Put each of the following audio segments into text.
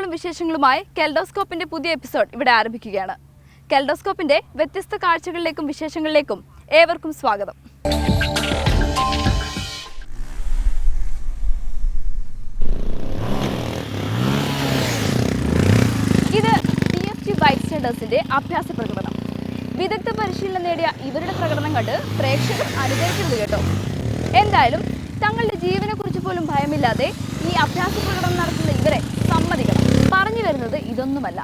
കാഴ്ചകളും വിശേഷങ്ങളുമായി കെൽഡോസ്കോപ്പിന്റെ പുതിയ എപ്പിസോഡ് ഇവിടെ ആരംഭിക്കുകയാണ്. കെൽഡോസ്കോപ്പിന്റെ വ്യത്യസ്ത കാഴ്ചകളിലേക്കും വിശേഷങ്ങളിലേക്കും ഏവർക്കും സ്വാഗതം. ഇത് ടി എഫ് ടി ബൈക്ക് അഭ്യാസ പ്രകടനം. വിദഗ്ധ പരിശീലനം നേടിയ ഇവരുടെ പ്രകടനം കണ്ട് പ്രേക്ഷകർ അനുകരിക്കരുത് കേട്ടോ. എന്തായാലും തങ്ങളുടെ ജീവനെക്കുറിച്ച് പോലും ഭയമില്ലാതെ ഈ അഭ്യാസ പ്രകടനം നടത്തുന്ന ഇവരെ പറഞ്ഞു വരുന്നത് ഇതൊന്നുമല്ല.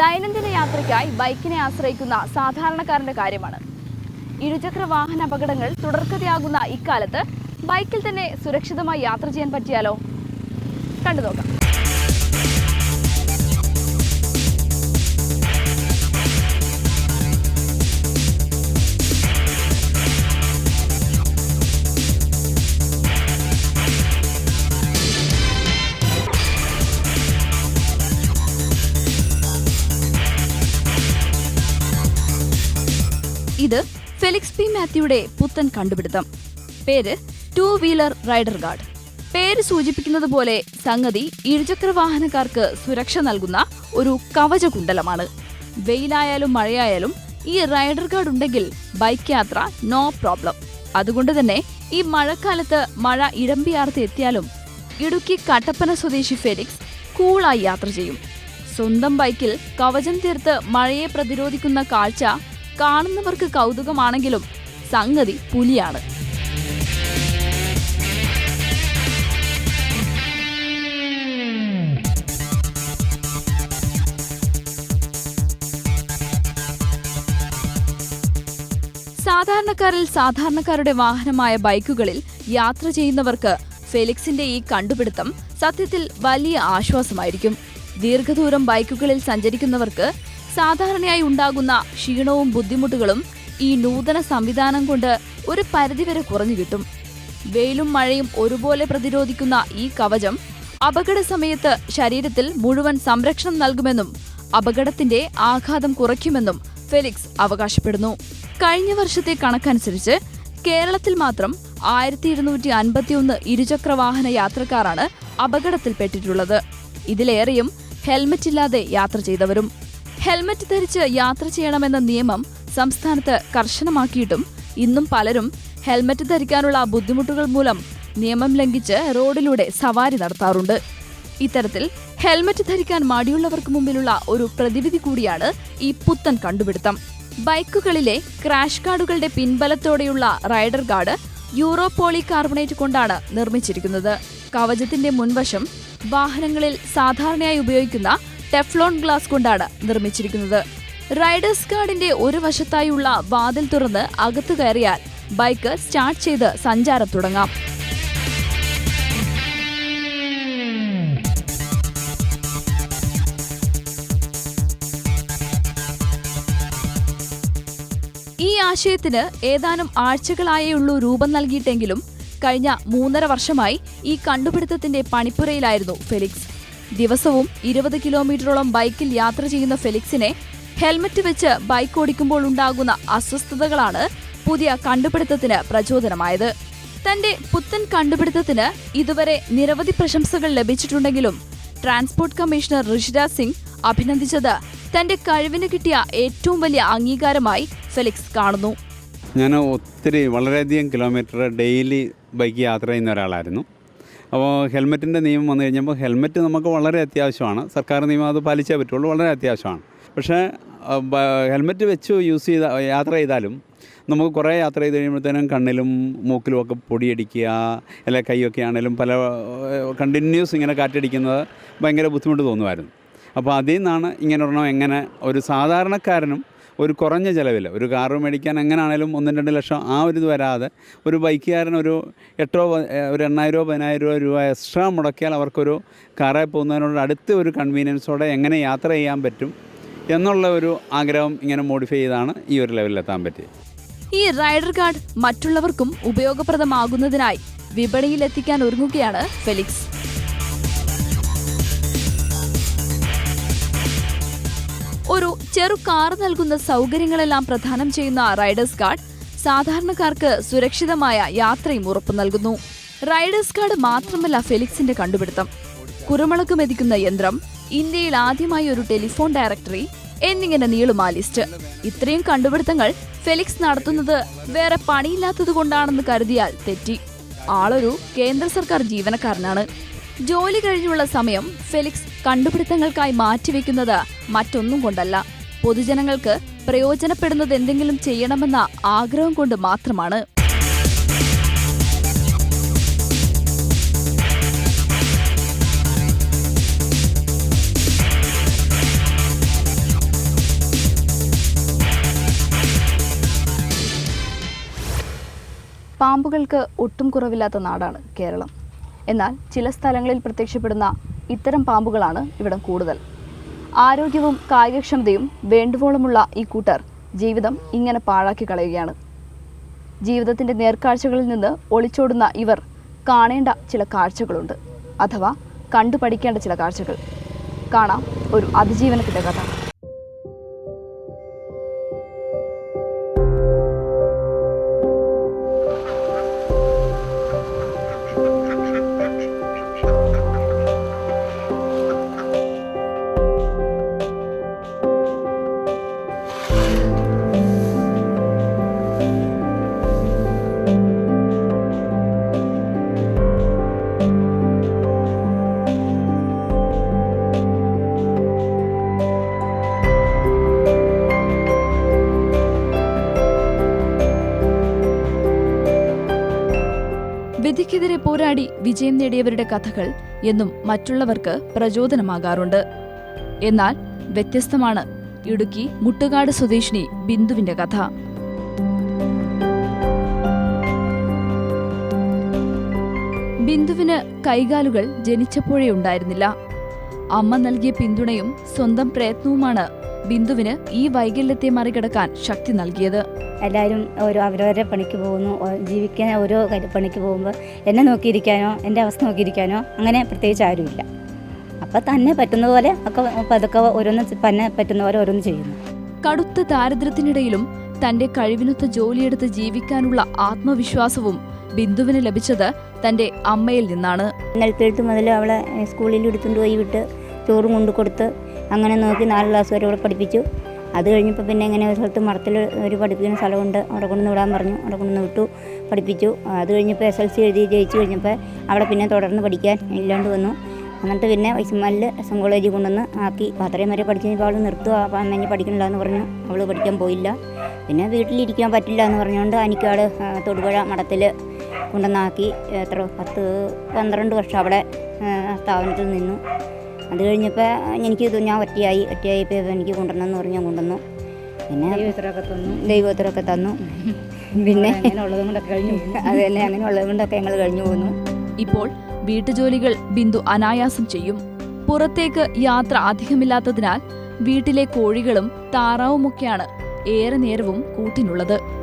ദൈനംദിന യാത്രയ്ക്കായി ബൈക്കിനെ ആശ്രയിക്കുന്ന സാധാരണക്കാരന്റെ കാര്യമാണ്. ഇരുചക്ര വാഹന അപകടങ്ങൾ തുടർക്കഥയാകുന്ന ഇക്കാലത്ത് ബൈക്കിൽ തന്നെ സുരക്ഷിതമായി യാത്ര ചെയ്യാൻ പറ്റിയാലോ? കണ്ടു നോക്കാം ഇത് ഫെലിക്സ് പി മാത്യുയുടെ പുത്തൻ കണ്ടുപിടുത്തം. പേര് ടൂ വീലർ റൈഡർ ഗാർഡ് പേര് സൂചിപ്പിക്കുന്നത് പോലെ സംഗതി ഇരുചക്ര വാഹനക്കാർക്ക് സുരക്ഷ നൽകുന്ന ഒരു കവചകുണ്ടലമാണ് വെയിലായാലും മഴയായാലും ഈ റൈഡർ ഗാർഡ് ഉണ്ടെങ്കിൽ ബൈക്ക് യാത്ര നോ പ്രോബ്ലം അതുകൊണ്ട് തന്നെ ഈ മഴക്കാലത്ത് മഴ ഇടമ്പിയാർത്ത് എത്തിയാലും ഇടുക്കി കട്ടപ്പന സ്വദേശി ഫെലിക്സ് കൂളായി യാത്ര ചെയ്യും. സ്വന്തം ബൈക്കിൽ കവചം തീർത്ത് മഴയെ പ്രതിരോധിക്കുന്ന കാഴ്ച കാണുന്നവർക്ക് കൗതുകമാണെങ്കിലും സംഗതി പുലിയാണ്. സാധാരണക്കാരിൽ സാധാരണക്കാരുടെ വാഹനമായ ബൈക്കുകളിൽ യാത്ര ചെയ്യുന്നവർക്ക് ഫെലിക്സിന്റെ ഈ കണ്ടുപിടുത്തം സത്യത്തിൽ വലിയ ആശ്വാസമായിരിക്കും. ദീർഘദൂരം ബൈക്കുകളിൽ സഞ്ചരിക്കുന്നവർക്ക് സാധാരണയായി ഉണ്ടാകുന്ന ക്ഷീണവും ബുദ്ധിമുട്ടുകളും ഈ നൂതന സംവിധാനം കൊണ്ട് ഒരു പരിധിവരെ കുറഞ്ഞു കിട്ടും. വെയിലും മഴയും ഒരുപോലെ പ്രതിരോധിക്കുന്ന ഈ കവചം അപകട സമയത്ത് ശരീരത്തിൽ മുഴുവൻ സംരക്ഷണം നൽകുമെന്നും അപകടത്തിന്റെ ആഘാതം കുറയ്ക്കുമെന്നും ഫെലിക്സ് അവകാശപ്പെടുന്നു. കഴിഞ്ഞ വർഷത്തെ കണക്കനുസരിച്ച് കേരളത്തിൽ മാത്രം ആയിരത്തി ഇരുന്നൂറ്റി അൻപത്തിയൊന്ന് ഇരുചക്ര വാഹന യാത്രക്കാരാണ് അപകടത്തിൽപ്പെട്ടിട്ടുള്ളത്. ഇതിലേറെയും ഹെൽമറ്റ് ഇല്ലാതെ യാത്ര ചെയ്തവരും. ഹെൽമറ്റ് ധരിച്ച് യാത്ര ചെയ്യണമെന്ന നിയമം സംസ്ഥാനത്ത് കർശനമാക്കിയിട്ടും ഇന്നും പലരും ഹെൽമറ്റ് ധരിക്കാനുള്ള ബുദ്ധിമുട്ടുകൾ മൂലം നിയമം ലംഘിച്ച് റോഡിലൂടെ സവാരി നടത്താറുണ്ട്. ഇത്തരത്തിൽ ഹെൽമറ്റ് ധരിക്കാൻ മടിയുള്ളവർക്ക് മുമ്പിലുള്ള ഒരു പ്രതിവിധി കൂടിയാണ് ഈ പുത്തൻ കണ്ടുപിടുത്തം. ബൈക്കുകളിലെ ക്രാഷ് കാർഡുകളുടെ പിൻബലത്തോടെയുള്ള rider guard euro poly carbonate കൊണ്ടാണ് നിർമ്മിച്ചിരിക്കുന്നത്. കവചത്തിന്റെ മുൻവശം വാഹനങ്ങളിൽ സാധാരണയായി ഉപയോഗിക്കുന്ന ടെഫ്ലോൺ ഗ്ലാസ് കൊണ്ടാണ് നിർമ്മിച്ചിരിക്കുന്നത്. റൈഡേഴ്സ് ഗാർഡിന്റെ ഒരു വശത്തായുള്ള വാതിൽ തുറന്ന് അകത്തു കയറിയാൽ ബൈക്ക് സ്റ്റാർട്ട് ചെയ്ത് സഞ്ചാരം തുടങ്ങാം. ഈ ആശയത്തിന് ഏതാനും ആഴ്ചകളായേയുള്ളൂ രൂപം നൽകിയിട്ടെങ്കിലും കഴിഞ്ഞ മൂന്നര വർഷമായി ഈ കണ്ടുപിടുത്തത്തിന്റെ പണിപ്പുരയിലായിരുന്നു ഫെലിക്സ്. ദിവസവും ഇരുപത് കിലോമീറ്ററോളം ബൈക്കിൽ യാത്ര ചെയ്യുന്ന ഫെലിക്സിനെ ഹെൽമറ്റ് വെച്ച് ബൈക്ക് ഓടിക്കുമ്പോൾ ഉണ്ടാകുന്ന അസ്വസ്ഥതകളാണ് പുതിയ കണ്ടുപിടുത്തത്തിന് പ്രചോദനമായത്. തന്റെ പുത്തൻ കണ്ടുപിടുത്തത്തിന് ഇതുവരെ നിരവധി പ്രശംസകൾ ലഭിച്ചിട്ടുണ്ടെങ്കിലും ട്രാൻസ്പോർട്ട് കമ്മീഷണർ ഋഷിരാജ് സിംഗ് അഭിനന്ദിച്ചത് തന്റെ കഴിവിന് കിട്ടിയ ഏറ്റവും വലിയ അംഗീകാരമായി ഫെലിക്സ് കാണുന്നു. ഞാൻ ഒത്തിരി വളരെയധികം കിലോമീറ്റർ ഡെയിലി ബൈക്ക് യാത്ര ചെയ്യുന്ന ഒരാളായിരുന്നു. അപ്പോൾ ഹെൽമെറ്റിന്റെ നിയമം വന്നു കഴിഞ്ഞപ്പോൾ ഹെൽമെറ്റ് നമുക്ക് വളരെ അത്യാവശ്യമാണ്. സർക്കാർ നിയമം അത് പാലിച്ചേ പറ്റുള്ളൂ വളരെ അത്യാവശ്യമാണ്. പക്ഷേ ഹെൽമെറ്റ് വെച്ച് യൂസ് ചെയ്ത യാത്ര ചെയ്താലും നമുക്ക് കുറേ യാത്ര ചെയ്ത് കഴിയുമ്പോഴത്തേനും കണ്ണിലും മൂക്കിലും ഒക്കെ പൊടിയടിക്കുക അല്ലെ കൈയൊക്കെ ആണെങ്കിലും പല കണ്ടിന്യൂസ് ഇങ്ങനെ കാറ്റടിക്കുന്നത് ഭയങ്കര ബുദ്ധിമുട്ട് തോന്നുമായിരുന്നു. അപ്പോൾ അതിൽ നിന്നാണ് ഇങ്ങനെ ഒരെണ്ണം എങ്ങനെ ഒരു സാധാരണക്കാരനും ഒരു കുറഞ്ഞ ചിലവിൽ ഒരു കാറ് മേടിക്കാൻ എങ്ങനെയാണേലും ഒന്നും രണ്ട് ലക്ഷം ആ ഒരു ഇത് വരാതെ ഒരു ബൈക്കുകാരൻ ഒരു എട്ടോ ഒരു എണ്ണായിരമോ പതിനായിരം രൂപ എക്സ്ട്രാ മുടക്കിയാൽ അവർക്കൊരു കാറിൽ പോകുന്നതിനോട് അടുത്ത ഒരു കൺവീനിയൻസോടെ എങ്ങനെ യാത്ര ചെയ്യാൻ പറ്റും എന്നുള്ള ഒരു ആഗ്രഹം ഇങ്ങനെ മോഡിഫൈ ചെയ്താണ് ഈ ഒരു ലെവലിലെത്താൻ പറ്റിയത്. ഈ റൈഡർ കാർഡ് മറ്റുള്ളവർക്കും ഉപയോഗപ്രദമാകുന്നതിനായി വിപണിയിലെത്തിക്കാൻ ഒരുങ്ങുകയാണ് ഫെലിക്സ്. ചെറു കാർ നൽകുന്ന സൗകര്യങ്ങളെല്ലാം പ്രദാനം ചെയ്യുന്ന റൈഡേഴ്സ് കാർഡ് സാധാരണക്കാർക്ക് സുരക്ഷിതമായ യാത്രയും ഉറപ്പു നൽകുന്നു. റൈഡേഴ്സ് കാർഡ് മാത്രമല്ല ഫെലിക്സിന്റെ കണ്ടുപിടുത്തം. കുരുമുളക് മെതിക്കുന്ന യന്ത്രം ഇന്ത്യയിൽ ആദ്യമായി ഒരു ടെലിഫോൺ ഡയറക്ടറി എന്നിങ്ങനെ നീളുമാ ലിസ്റ്റ്. ഇത്രയും കണ്ടുപിടുത്തങ്ങൾ ഫെലിക്സ് നടത്തുന്നത് വേറെ പണിയില്ലാത്തത് കൊണ്ടാണെന്ന് കരുതിയാൽ തെറ്റി. ആളൊരു കേന്ദ്ര സർക്കാർ ജീവനക്കാരനാണ്. ജോലി കഴിഞ്ഞുള്ള സമയം ഫെലിക്സ് കണ്ടുപിടുത്തങ്ങൾക്കായി മാറ്റിവെക്കുന്നത് മറ്റൊന്നും കൊണ്ടല്ല. പൊതുജനങ്ങൾക്ക് പ്രയോജനപ്പെടുന്നത് എന്തെങ്കിലും ചെയ്യണമെന്ന ആഗ്രഹം കൊണ്ട് മാത്രമാണ്. പാമ്പുകൾക്ക് ഒട്ടും കുറവില്ലാത്ത നാടാണ് കേരളം. എന്നാൽ ചില സ്ഥലങ്ങളിൽ പ്രത്യക്ഷപ്പെടുന്ന ഇത്തരം പാമ്പുകളാണ് ഇവിടം കൂടുതൽ. ആരോഗ്യവും കായികക്ഷമതയും വേണ്ടുവോളമുള്ള ഈ കൂട്ടർ ജീവിതം ഇങ്ങനെ പാഴാക്കി കളയുകയാണ്. ജീവിതത്തിന്റെ നേർക്കാഴ്ചകളിൽ നിന്ന് ഒളിച്ചോടുന്ന ഇവർ കാണേണ്ട ചില കാഴ്ചകളുണ്ട്. അഥവാ കണ്ടു പഠിക്കേണ്ട ചില കാഴ്ചകൾ. കാണാം ഒരു അതിജീവനത്തിന്റെ കഥ. വിധിക്കെതിരെ പോരാടി വിജയം നേടിയവരുടെ കഥകൾ എന്നും മറ്റുള്ളവർക്ക് പ്രചോദനമാകാറുണ്ട്. എന്നാൽ വ്യത്യസ്തമാണ് ഇടുക്കി മുട്ടുകാട് സ്വദേശിനി ബിന്ദുവിന്റെ കഥ. ബിന്ദുവിന് കൈകാലുകൾ ജനിച്ചപ്പോഴേ ഉണ്ടായിരുന്നില്ല. അമ്മ നൽകിയ പിന്തുണയും സ്വന്തം പ്രയത്നവുമാണ് ബിന്ദുവിന് ഈ വൈകല്യത്തെ മറികടക്കാൻ ശക്തി നൽകിയത്. എല്ലാവരും ഓരോ അവരവരുടെ പണിക്ക് പോകുന്നു. ജീവിക്കാൻ ഓരോ പണിക്ക് പോകുമ്പോൾ എന്നെ നോക്കിയിരിക്കാനോ എന്റെ അവസ്ഥ നോക്കിയിരിക്കാനോ അങ്ങനെ പ്രത്യേകിച്ച് ആരുമില്ല. അപ്പം തന്നെ പറ്റുന്ന പോലെ ഒക്കെ പതുക്കെ ഓരോന്ന് തന്നെ പറ്റുന്ന പോലെ ഓരോന്ന് ചെയ്യുന്നു. കടുത്ത ദാരിദ്ര്യത്തിനിടയിലും തന്റെ കഴിവിനൊത്ത ജോലിയെടുത്ത് ജീവിക്കാനുള്ള ആത്മവിശ്വാസവും ബിന്ദുവിന് ലഭിച്ചത് തന്റെ അമ്മയിൽ നിന്നാണ്. ഇന്നലത്തെ മുതൽ അവളെ സ്കൂളിൽ എടുത്തുകൊണ്ട് പോയി വിട്ട് ചോറും കൊണ്ടു കൊടുത്ത് അങ്ങനെ നോക്കി നാല് ക്ലാസ് വരെ അവളെ പഠിപ്പിച്ചു. അത് കഴിഞ്ഞപ്പോൾ പിന്നെ ഇങ്ങനെ ഒരു സ്ഥലത്ത് മരത്തിൽ ഒരു പഠിപ്പിക്കുന്ന സ്ഥലമുണ്ട്. അവിടെ കൊണ്ടുവന്ന് വിടാൻ പറഞ്ഞു. അവിടെ കൊണ്ടുവന്ന് വിട്ടു പഠിപ്പിച്ചു. അത് കഴിഞ്ഞപ്പോൾ എസ് എൽ സി എഴുതി ജയിച്ചു കഴിഞ്ഞപ്പോൾ അവിടെ പിന്നെ തുടർന്ന് പഠിക്കാൻ ഇല്ലാണ്ട് വന്നു. എന്നിട്ട് പിന്നെ വൈസ്മാലിൽ എസ് എം കോളേജിൽ കൊണ്ടുവന്ന് ആക്കി. അപ്പോൾ അത്രയും വരെ പഠിച്ചു കഴിഞ്ഞപ്പോൾ അവൾ നിർത്തുക അപ്പം അമ്മ പഠിക്കണില്ല എന്ന് പറഞ്ഞു. അവൾ പഠിക്കാൻ പോയില്ല. പിന്നെ വീട്ടിലിരിക്കാൻ പറ്റില്ല എന്ന് പറഞ്ഞുകൊണ്ട് അനിക്കാട് ആ, തൊടുപുഴ മഠത്തിൽ കൊണ്ടുവന്നാക്കി. എത്ര പത്ത് പന്ത്രണ്ട് വർഷം അവിടെ സ്ഥാപനത്തിൽ നിന്നു. അത് കഴിഞ്ഞപ്പോൾ എനിക്ക് ഇത് ഞാൻ ഒറ്റയായി ഒറ്റയായപ്പോൾ എനിക്ക് കൊണ്ടുവരണമെന്ന് പറഞ്ഞ് ഞാൻ കൊണ്ടുവന്നു. പിന്നെ ദൈവത്തിനൊക്കെ തന്നു. പിന്നെ അങ്ങനെ അത് തന്നെ അങ്ങനെയുള്ളത് കൊണ്ടൊക്കെ ഞങ്ങൾ കഴിഞ്ഞു പോകുന്നു ഇപ്പോൾ വീട്ടുജോലികൾ ബിന്ദു അനായാസം ചെയ്യും. പുറത്തേക്ക് യാത്ര അധികമില്ലാത്തതിനാൽ വീട്ടിലെ കോഴികളും താറാവുമൊക്കെയാണ് ഏറെ നേരവും കൂട്ടിനുള്ളത്.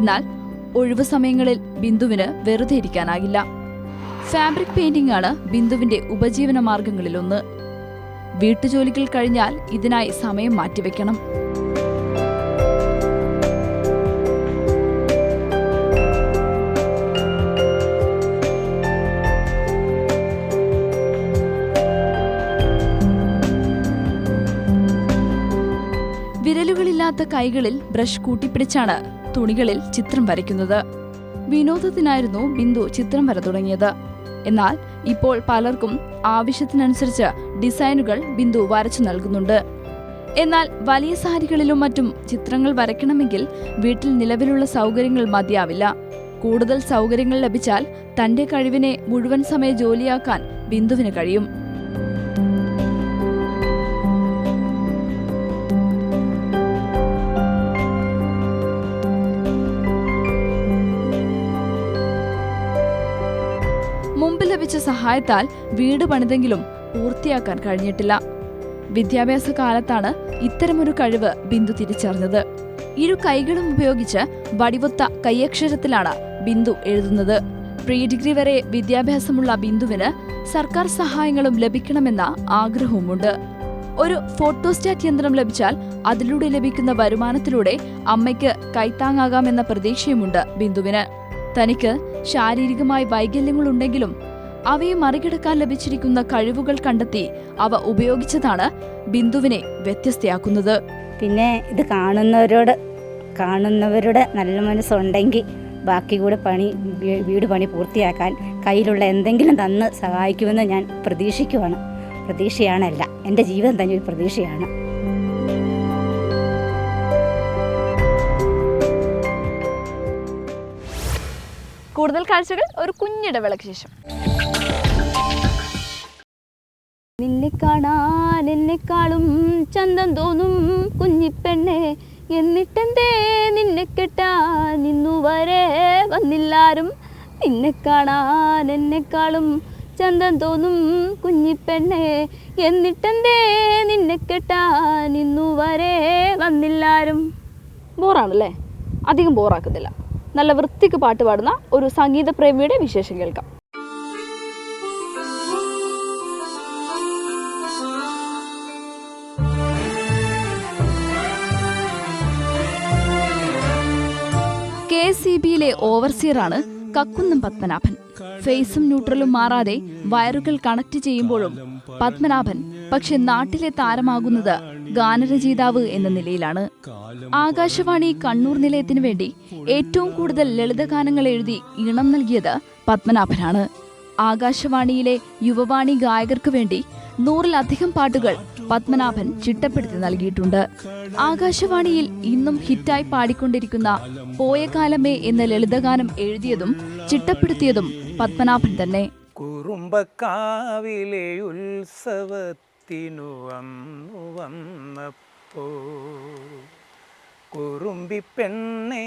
എന്നാൽ ഒഴിവു സമയങ്ങളിൽ ബിന്ദുവിന് വെറുതെ ഇരിക്കാനാകില്ല. ഫാബ്രിക് പെയിന്റിംഗ് ആണ് ബിന്ദുവിന്റെ ഉപജീവന മാർഗങ്ങളിലൊന്ന് വീട്ടുജോലികൾ കഴിഞ്ഞാൽ ഇതിനായി സമയം മാറ്റിവെക്കണം. വിരലുകളില്ലാത്ത കൈകളിൽ ബ്രഷ് കൂട്ടിപ്പിടിച്ചാണ് തുണികളിൽ ചിത്രം വരയ്ക്കുന്നത്. വിനോദത്തിനായിരുന്നു ബിന്ദു ചിത്രം വര തുടങ്ങിയത്. എന്നാൽ ഇപ്പോൾ പലർക്കും ആവശ്യത്തിനനുസരിച്ച് ഡിസൈനുകൾ ബിന്ദു വരച്ചു നൽകുന്നുണ്ട്. എന്നാൽ വലിയ സാരികളിലും മറ്റും ചിത്രങ്ങൾ വരയ്ക്കണമെങ്കിൽ വീട്ടിൽ നിലവിലുള്ള സൗകര്യങ്ങൾ മതിയാവില്ല. കൂടുതൽ സൗകര്യങ്ങൾ ലഭിച്ചാൽ തന്റെ കഴിവിനെ മുഴുവൻ സമയ ജോലിയാക്കാൻ ബിന്ദുവിന് കഴിയും. സഹായത്താൽ വീട് പണിതെങ്കിലും പൂർത്തിയാക്കാൻ കഴിഞ്ഞിട്ടില്ല. വിദ്യാഭ്യാസ കാലത്താണ് ഇത്തരമൊരു കഴിവ് ബിന്ദു തിരിച്ചറിഞ്ഞത്. ഇരു കൈകളും ഉപയോഗിച്ച് വടിവൊത്ത കൈയക്ഷരത്തിലാണ് ബിന്ദു എഴുതുന്നത്. പ്രീ ഡിഗ്രി വരെ വിദ്യാഭ്യാസമുള്ള ബിന്ദുവിന് സർക്കാർ സഹായങ്ങളും ലഭിക്കണമെന്ന ആഗ്രഹവുമുണ്ട്. ഒരു ഫോട്ടോസ്റ്റാറ്റ് യന്ത്രം ലഭിച്ചാൽ അതിലൂടെ ലഭിക്കുന്ന വരുമാനത്തിലൂടെ അമ്മയ്ക്ക് കൈത്താങ്ങാകാമെന്ന പ്രതീക്ഷയുമുണ്ട് ബിന്ദുവിന്. തനിക്ക് ശാരീരികമായി വൈകല്യങ്ങളുണ്ടെങ്കിലും അവയെ മറികടക്കാൻ ലഭിച്ചിരിക്കുന്ന കഴിവുകൾ കണ്ടെത്തി അവ ഉപയോഗിച്ചതാണ് ബിന്ദുവിനെ വ്യത്യസ്തയാക്കുന്നത്. പിന്നെ ഇത് കാണുന്നവരോട് കാണുന്നവരുടെ നല്ല മനസ്സുണ്ടെങ്കിൽ ബാക്കി കൂടെ പണി വീട് പണി പൂർത്തിയാക്കാൻ കയ്യിലുള്ള എന്തെങ്കിലും തന്ന് സഹായിക്കുമെന്ന് ഞാൻ പ്രതീക്ഷിക്കുവാണ്. പ്രതീക്ഷയാണല്ല എന്റെ ജീവിതം തന്നെ ഒരു പ്രതീക്ഷയാണ്. കൂടുതൽ കാഴ്ചകൾ ഒരു കുഞ്ഞിടവേളയ്ക്ക് ശേഷം. ചന്തം തോന്നും കുഞ്ഞിപ്പെണ്ണെ എന്നിട്ടെന്തേ നിന്നെ കെട്ടാൻ നിന്നു വരെ വന്നില്ലാരും നിന്നെ കാണാൻ എന്നെക്കാളും ചന്തം തോന്നും കുഞ്ഞിപ്പെണ്ണെ എന്നിട്ടെന്തേ നിന്നെ കെട്ടാൻ നിന്നു വരെ വന്നില്ലാരും. ബോറാണല്ലേ? അധികം ബോറാക്കുന്നില്ല നല്ല വൃത്തിക്ക് പാട്ട് പാടുന്ന ഒരു സംഗീത പ്രേമിയുടെ വിശേഷം കേൾക്കാം. ബിയിലെ ഓവർസിയറാണ് കക്കുന്നം പത്മനാഭൻ. ഫേസും ന്യൂട്രലും മാറാതെ വയറുകൾ കണക്ട് ചെയ്യുമ്പോഴും പത്മനാഭൻ പക്ഷെ നാട്ടിലെ താരമാകുന്നത് ഗാനരചയിതാവ് എന്ന നിലയിലാണ്. ആകാശവാണി കണ്ണൂർ നിലയത്തിനു വേണ്ടി ഏറ്റവും കൂടുതൽ ലളിതഗാനങ്ങൾ എഴുതി ഇണം നൽകിയത് പത്മനാഭനാണ്. ആകാശവാണിയിലെ യുവവാണി ഗായകർക്ക് വേണ്ടി നൂറിലധികം പാട്ടുകൾ പത്മനാഭൻ ചിട്ടപ്പെടുത്തി നൽകിയിട്ടുണ്ട്. ആകാശവാണിയിൽ ഇന്നും ഹിറ്റായി പാടിക്കൊണ്ടിരിക്കുന്ന പോയ കാലമേ എന്ന ലളിതഗാനം എഴുതിയതും ചിട്ടപ്പെടുത്തിയതും പത്മനാഭൻ തന്നെ. കുറുമ്പക്കാവിലെ ഉത്സവത്തിനു വന്നപ്പോ കുറുമ്പി പെണ്ണെ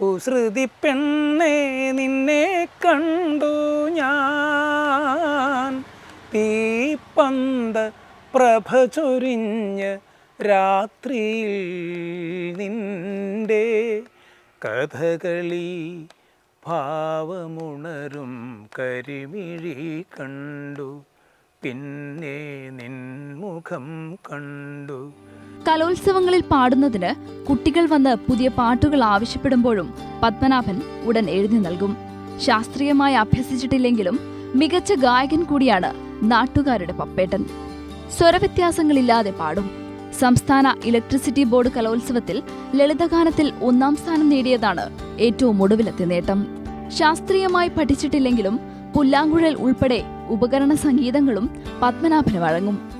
കുസൃതി പെണ്ണെ നിന്നെ കണ്ടു ഞാൻ. തീപ്പന്ത പ്രഭ ചൊരിഞ്ഞ് രാത്രിയിൽ നിന്റെ കഥകളി ഭാവമുണരും കരിമിഴി കണ്ടു. പിന്നെ നിൻമുഖം കണ്ടു. കലോത്സവങ്ങളിൽ പാടുന്നതിന് കുട്ടികൾ വന്ന് പുതിയ പാട്ടുകൾ ആവശ്യപ്പെടുമ്പോഴും പത്മനാഭൻ ഉടൻ എഴുതി നൽകും. ശാസ്ത്രീയമായി അഭ്യസിച്ചിട്ടില്ലെങ്കിലും മികച്ച ഗായകൻ കൂടിയാണ് നാട്ടുകാരുടെ പപ്പേട്ടൻ. സ്വരവ്യത്യാസങ്ങളില്ലാതെ പാടും. സംസ്ഥാന ഇലക്ട്രിസിറ്റി ബോർഡ് കലോത്സവത്തിൽ ലളിതഗാനത്തിൽ ഒന്നാം സ്ഥാനം നേടിയതാണ് ഏറ്റവും ഒടുവിലത്തെ നേട്ടം. ശാസ്ത്രീയമായി പഠിച്ചിട്ടില്ലെങ്കിലും പുല്ലാങ്കുഴൽ ഉൾപ്പെടെ ഉപകരണ സംഗീതങ്ങളും പത്മനാഭന് വഴങ്ങും.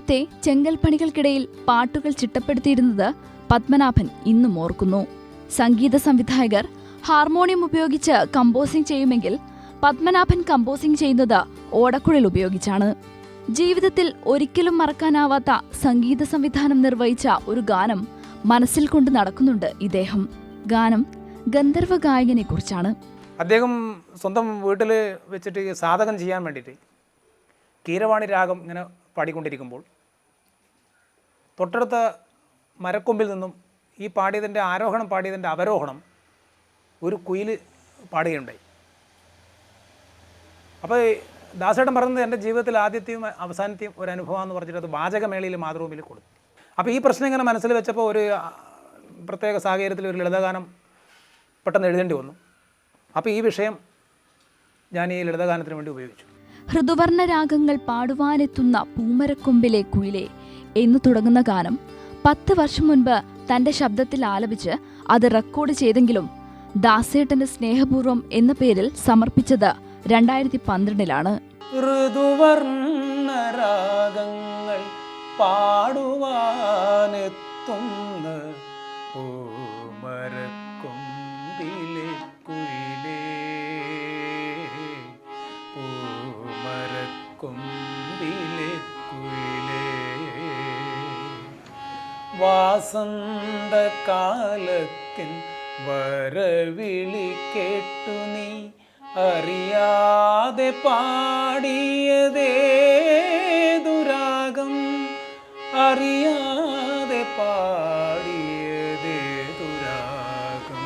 നേരത്തെ ചെങ്കൽപ്പണികൾക്കിടയിൽ പാട്ടുകൾ ചിട്ടപ്പെടുത്തിയിരുന്നത് പത്മനാഭൻ ഇന്നും ഓർക്കുന്നു. സംഗീത സംവിധായകർ ഹാർമോണിയം ഉപയോഗിച്ച് കമ്പോസിംഗ് ചെയ്യുമെങ്കിൽ പത്മനാഭൻ കമ്പോസിംഗ് ചെയ്യുന്നത് ഓടക്കുഴൽ ഉപയോഗിച്ചാണ്. ജീവിതത്തിൽ ഒരിക്കലും മറക്കാനാവാത്ത സംഗീത സംവിധാനം നിർവഹിച്ച ഒരു ഗാനം മനസ്സിൽ കൊണ്ട് നടക്കുന്നുണ്ട് ഇദ്ദേഹം. ഗാനം ഗന്ധർവ ഗായകനെ കുറിച്ചാണ്. അദ്ദേഹം സ്വന്തം വീട്ടിൽ വെച്ചിട്ട് സാധകം ചെയ്യാൻ വേണ്ടിയിട്ട് കീരവാണി രാഗം ഇങ്ങനെ പാടിക്കൊണ്ടിരിക്കുമ്പോൾ തൊട്ടടുത്ത മരക്കൊമ്പിൽ നിന്നും ഈ പാടിയതിന്റെ ആരോഹണം പാടിയതിന്റെ അവരോഹണം ഒരു കുയിൽ പാടുകയുണ്ടായി. അപ്പോൾ ദാസേട്ടൻ പറഞ്ഞത് എന്റെ ജീവിതത്തിൽ ആദ്യത്തെയും അവസാനത്തെയും ഒരു അനുഭവം എന്ന് പറഞ്ഞിട്ട് അത് വാചകമേളയിൽ മാതൃഭൂമിയിൽ കൊടുത്തു. അപ്പോൾ ഈ പ്രശ്നം ഇങ്ങനെ മനസ്സിൽ വെച്ചപ്പോൾ ഒരു പ്രത്യേക സാഹചര്യത്തിൽ ഒരു ലളിതഗാനം പെട്ടെന്ന് എഴുതേണ്ടി വന്നു. അപ്പോൾ ഈ വിഷയം ഞാൻ ഈ ലളിതഗാനത്തിന് വേണ്ടി ഉപയോഗിച്ചു. ഹൃദുവർണ രാഗങ്ങൾ പാടുവാനെത്തുന്ന പൂമരക്കൊമ്പിലെ കുയിലെ എന്നു തുടങ്ങുന്ന ഗാനം പത്ത് വർഷം മുൻപ് തന്റെ ശബ്ദത്തിൽ ആലപിച്ച് അത് റെക്കോർഡ് ചെയ്തെങ്കിലും ദാസേട്ടന്റെ സ്നേഹപൂർവം എന്ന പേരിൽ സമർപ്പിച്ചത് രണ്ടായിരത്തി പന്ത്രണ്ടിലാണ്. ഋതുവർണ രാഗങ്ങൾ പാടുവാനെത്തുന്ന വാസന്തകാലത്തിൻ വരവിളി കേട്ടു നീ. അറിയാതെ പാടിയതേതുരാഗം. അറിയാതെ പാടിയതേതുരാഗം.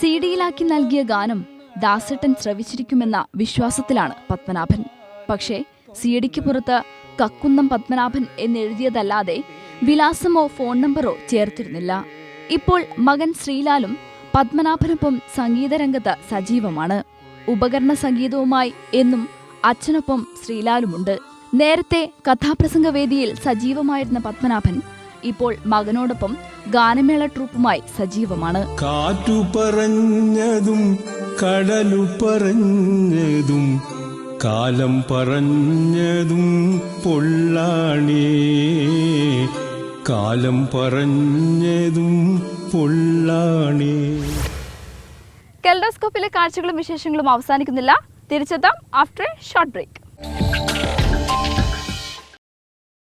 സി ഡിയിലാക്കി നൽകിയ ഗാനം ദാസേട്ടൻ ശ്രവിച്ചിരിക്കുമെന്ന വിശ്വാസത്തിലാണ് പത്മനാഭൻ. പക്ഷേ സി ഡിക്ക് പുറത്ത് കക്കുന്നം പത്മനാഭൻ എന്നെഴുതിയതല്ലാതെ വിലാസമോ ഫോൺ നമ്പറോ ചേർത്തിരുന്നില്ല. ഇപ്പോൾ മകൻ ശ്രീലാലും പത്മനാഭനൊപ്പം സംഗീതരംഗത്ത് സജീവമാണ്. ഉപകരണ സംഗീതവുമായി എന്നും അച്ഛനൊപ്പം ശ്രീലാലുമുണ്ട്. നേരത്തെ കഥാപ്രസംഗവേദിയിൽ സജീവമായിരുന്ന പത്മനാഭൻ ഇപ്പോൾ മകനോടൊപ്പം ഗാനമേള ട്രൂപ്പുമായി സജീവമാണ്. കാറ്റു പറഞ്ഞതും കടലു പറഞ്ഞതും കാലം പറഞ്ഞതും പൊള്ളാണേ. കാലം പറഞ്ഞതും പൊള്ളാണേ. കെൽഡോസ്കോപ്പിലെ കാഴ്ചകളും വിശേഷങ്ങളും അവസാനിക്കുന്നില്ല. തിരിച്ചെത്താം ആഫ്റ്റർ എ ഷോർട്ട് ബ്രേക്ക്.